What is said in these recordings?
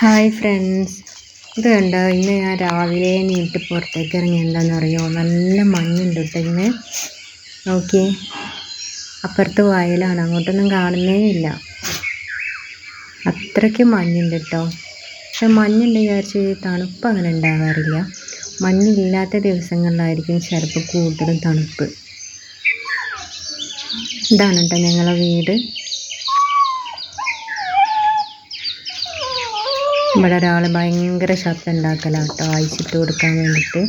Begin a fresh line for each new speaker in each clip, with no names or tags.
Hi friends. ഇത് കണ്ടോ ഇന്ന് ഞാൻ രാവിലെ നീട്ട് പുറത്തേക്ക് ഇറങ്ങി എന്താണെന്ന് അറിയോ? നല്ല മഞ്ഞുണ്ട് കേട്ടോ ഇന്ന്. നോക്കിയേ അപ്പുറത്ത് വയലാണ് അങ്ങോട്ടൊന്നും കാണുന്നേ ഇല്ല. അത്രയ്ക്ക് മഞ്ഞുണ്ട് കേട്ടോ. പക്ഷെ മഞ്ഞുണ്ട് വിചാരിച്ച് തണുപ്പ് അങ്ങനെ ഉണ്ടാകാറില്ല. മഞ്ഞില്ലാത്ത ദിവസങ്ങളിലായിരിക്കും ചിലപ്പോൾ കൂടുതലും തണുപ്പ്. ഇതാണ് കേട്ടോ ഞങ്ങളുടെ വീട്. ഇവിടെ ഒരാൾ ഭയങ്കര ശബ്ദം ഉണ്ടാക്കലാണ് കേട്ടോ അയച്ചിട്ട് കൊടുക്കാൻ വേണ്ടിയിട്ട്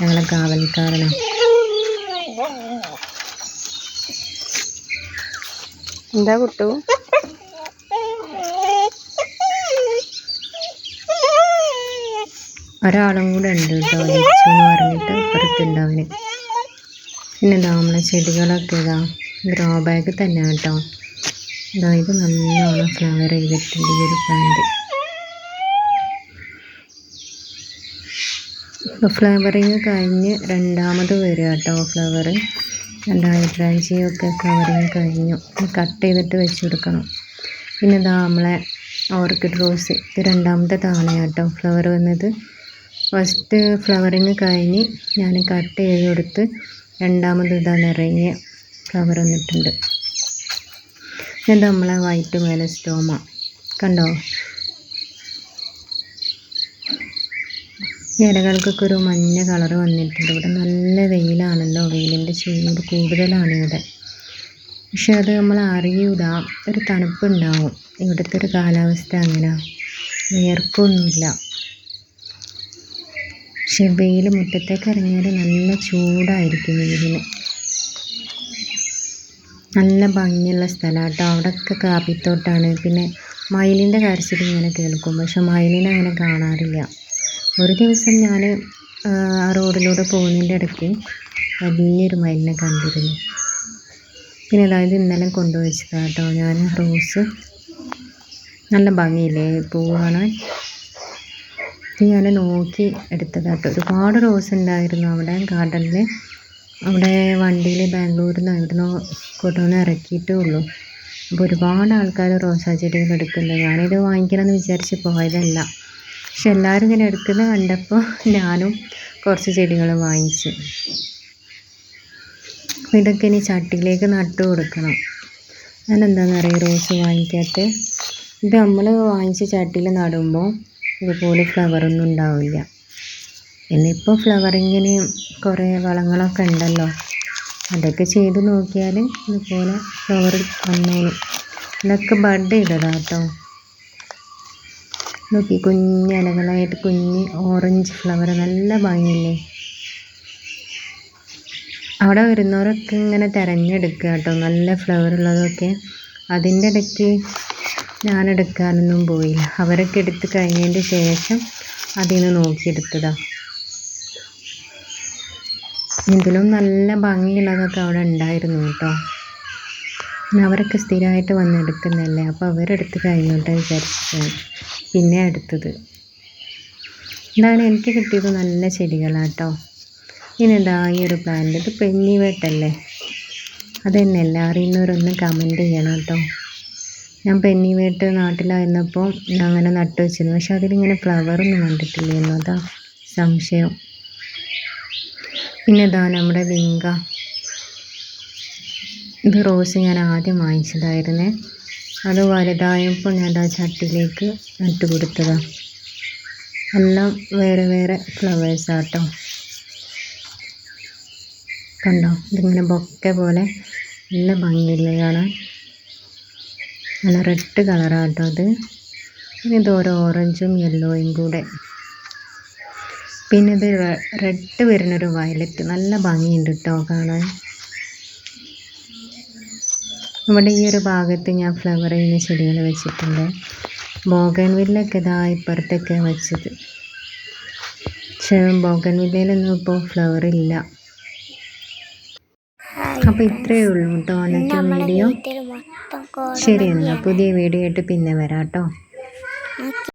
ഞങ്ങളെ കാവൽക്കാരനാണ് എന്താ കുട്ടു? ഒരാളും കൂടെ ഉണ്ട് കേട്ടോ. എന്ന് പറഞ്ഞിട്ട് അപ്പുറത്തുണ്ട് അവന്. പിന്നെ നമ്മളെ ചെടികളൊക്കെ ഇതാ. ഗ്രോ ബാഗ് തന്നെ കേട്ടോ. ഇതാ ഇത് നല്ലോണം ഫ്ലവർ ചെയ്തിട്ടുണ്ട് ഈ ഒരു പ്ലാന്റ് ഫ്ലവറിങ് കഴിഞ്ഞ് രണ്ടാമത് വരിക കേട്ടോ ഫ്ലവർ രണ്ടായിരത്തി ഫ്ലവറിങ് കഴിഞ്ഞു. കട്ട് ചെയ്തിട്ട് വെച്ച് കൊടുക്കണം. പിന്നെ ഇതാ നമ്മളെ ഓർക്കിഡ് റോസ്. ഇത് രണ്ടാമത്തെ തവണ കേട്ടോ ഫ്ലവർ വന്നത്. ഫസ്റ്റ് ഫ്ലവറിങ് കഴിഞ്ഞ് ഞാൻ കട്ട് ചെയ്ത് കൊടുത്ത് രണ്ടാമത് ഇതാ നിറയെ ഫ്ലവർ വന്നിട്ടുണ്ട്. ഇത് നമ്മളെ വൈറ്റ് മേലെ സ്റ്റോമ കണ്ടോ? ഇലകൾക്കൊക്കെ ഒരു മഞ്ഞ കളർ വന്നിട്ടുണ്ട്. ഇവിടെ നല്ല വെയിലാണല്ലോ. വെയിലിന്റെ ചൂട് കൂടുതലാണ് ഇവിടെ. പക്ഷെ അത് നമ്മൾ അറിയൂല. ഒരു തണുപ്പുണ്ടാവും. ഇവിടുത്തെ ഒരു കാലാവസ്ഥ അങ്ങനെ. വിയർക്കൊന്നുമില്ല പക്ഷെ വെയിൽ മുറ്റത്തേക്ക് ഇറങ്ങിയാൽ നല്ല ചൂടായിരിക്കും വെയിലിന്. നല്ല ഭംഗിയുള്ള സ്ഥലമാണ് കേട്ടോ അവിടെയൊക്കെ കാപ്പിത്തോട്ടാണ്. പിന്നെ മയിലിന്റെ കരച്ചിൽ ഇങ്ങനെ കേൾക്കും. പക്ഷെ മയിലിനെ അങ്ങനെ കാണാറില്ല. ഒരു ദിവസം ഞാൻ ആ റോഡിലൂടെ പോകുന്നതിന്റെ ഇടയ്ക്ക് വലിയൊരു മയിലിനെ കണ്ടിരുന്നു. പിന്നെ അതായത് ഇന്നലെ കൊണ്ടുവച്ചതാണ് കേട്ടോ. ഞാൻ റോസ് നല്ല ഭംഗിയില്ലേ പൂവാണ് ഞാൻ നോക്കി എടുത്തതാട്ടോ ഒരുപാട് റോസ് ഉണ്ടായിരുന്നു അവിടെ ഗാർഡനിൽ അവിടെ വണ്ടിയിൽ ബാംഗ്ലൂരിൽ നിന്ന് ഇവിടുന്ന് കൊണ്ടുവന്ന് ഇറക്കിയിട്ടേ ഉള്ളൂ. അപ്പോൾ ഒരുപാട് ആൾക്കാർ റോസാ ചെടികൾ എടുക്കുന്നുണ്ട്. ഞാനിത് വാങ്ങിക്കണമെന്ന് വിചാരിച്ച് പോയതല്ല. പക്ഷെ എല്ലാവരും ഇങ്ങനെ എടുക്കുന്നത് കണ്ടപ്പോൾ ഞാനും കുറച്ച് ചെടികൾ വാങ്ങിച്ചു. ഇതൊക്കെ ഇനി ചട്ടിയിലേക്ക് നട്ടു കൊടുക്കണം. ഞാൻ എന്താണെന്ന് അറിയാം റോസ് വാങ്ങിക്കാത്ത. ഇത് നമ്മൾ വാങ്ങിച്ച് ചട്ടിയിൽ നടുമ്പോൾ ഇതുപോലെ ഫ്ലവറൊന്നും ഉണ്ടാവില്ല. ഇന്നിപ്പോൾ ഫ്ലവറിങ്ങിന് കുറേ വളങ്ങളൊക്കെ ഉണ്ടല്ലോ. അതൊക്കെ ചെയ്ത് നോക്കിയാൽ ഇതുപോലെ ഫ്ലവർ വന്നോളും. ഇതൊക്കെ ബഡ് ചെയ്തതാണ് കേട്ടോ നോക്കി കുഞ്ഞ് ഇലകളായിട്ട് കുഞ്ഞ് ഓറഞ്ച് ഫ്ലവർ നല്ല ഭംഗിയില്ലേ? അവിടെ വരുന്നവരൊക്കെ ഇങ്ങനെ തിരഞ്ഞെടുക്കുക കേട്ടോ. നല്ല ഫ്ലവർ ഉള്ളതൊക്കെ. അതിന്റെ ഇടയ്ക്ക് ഞാൻ എടുക്കാനൊന്നും പോയില്ല. അവരൊക്കെ എടുത്ത് കഴിഞ്ഞതിന്റെ ശേഷം അതിൽ നിന്ന് നോക്കിയെടുത്തതാണ് ഇതിലും നല്ല ഭംഗിയുള്ളതൊക്കെ അവിടെ ഉണ്ടായിരുന്നു കേട്ടോ. അവരൊക്കെ സ്ഥിരമായിട്ട് വന്നെടുക്കുന്നല്ലേ അപ്പോൾ അവരെടുത്ത് കഴിഞ്ഞോട്ടെ വിചാരിച്ചിട്ടാണ്. പിന്നെ അടുത്തത്. ഇതാണ് എനിക്ക് കിട്ടിയത് നല്ല ചെടികളാട്ടോ. കേട്ടോ ഇനി എന്താ ഈ ഒരു പ്ലാന്റ് ഇത് പെന്നിവേട്ടല്ലേ അതെന്നെ അറിയുന്നവരൊന്ന് കമന്റ് ചെയ്യണം കേട്ടോ. ഞാൻ പെന്നിവേട്ട് നാട്ടിലായിരുന്നപ്പോൾ അങ്ങനെ നട്ടു വെച്ചിരുന്നു. പക്ഷെ അതിലിങ്ങനെ ഫ്ലവറൊന്നും കണ്ടിട്ടില്ലായിരുന്നു അതാ സംശയം. പിന്നെ ഇതാ നമ്മുടെ വിങ്ക. ഇത് റോസ് ഞാൻ ആദ്യം വാങ്ങിച്ചതായിരുന്നേ. അത് വലുതായപ്പോൾ ഞാൻ ആ ചട്ടിയിലേക്ക് നട്ട് കൊടുത്തതാണ് എല്ലാം വേറെ വേറെ ഫ്ലവേഴ്സാട്ടോ കണ്ടോ? ഇതിങ്ങനെ ബൊക്കെ പോലെ നല്ല ഭംഗിയില്ലേ കാണാൻ. നല്ല റെഡ് കളറാട്ടോ അത്. പിന്നെ ഇത് ഓരോ ഓറഞ്ചും യെല്ലോയും കൂടെ. പിന്നെ ഇത് റെഡ് വരുന്നൊരു വയലറ്റ്. നല്ല ഭംഗിയുണ്ട് കേട്ടോ കാണാൻ. ഇവിടെ ഈ ഒരു ഭാഗത്ത് ഞാൻ ഫ്ലവർ ചെയ്യുന്ന ചെടികൾ വെച്ചിട്ടുണ്ട്. ബോഗൻവില്ലൊക്കെ ഇതാ ഇപ്പുറത്തൊക്കെ വെച്ചത്. പക്ഷേ ബോഗൻവില്ലയിലൊന്നും ഇപ്പോൾ ഫ്ലവർ ഇല്ല. അപ്പോൾ ഇത്രയേ ഉള്ളൂ കേട്ടോ അന്നത്തെ വീഡിയോ ശരി എന്നാൽ പുതിയ വീഡിയോ ആയിട്ട് പിന്നെ വരാം കേട്ടോ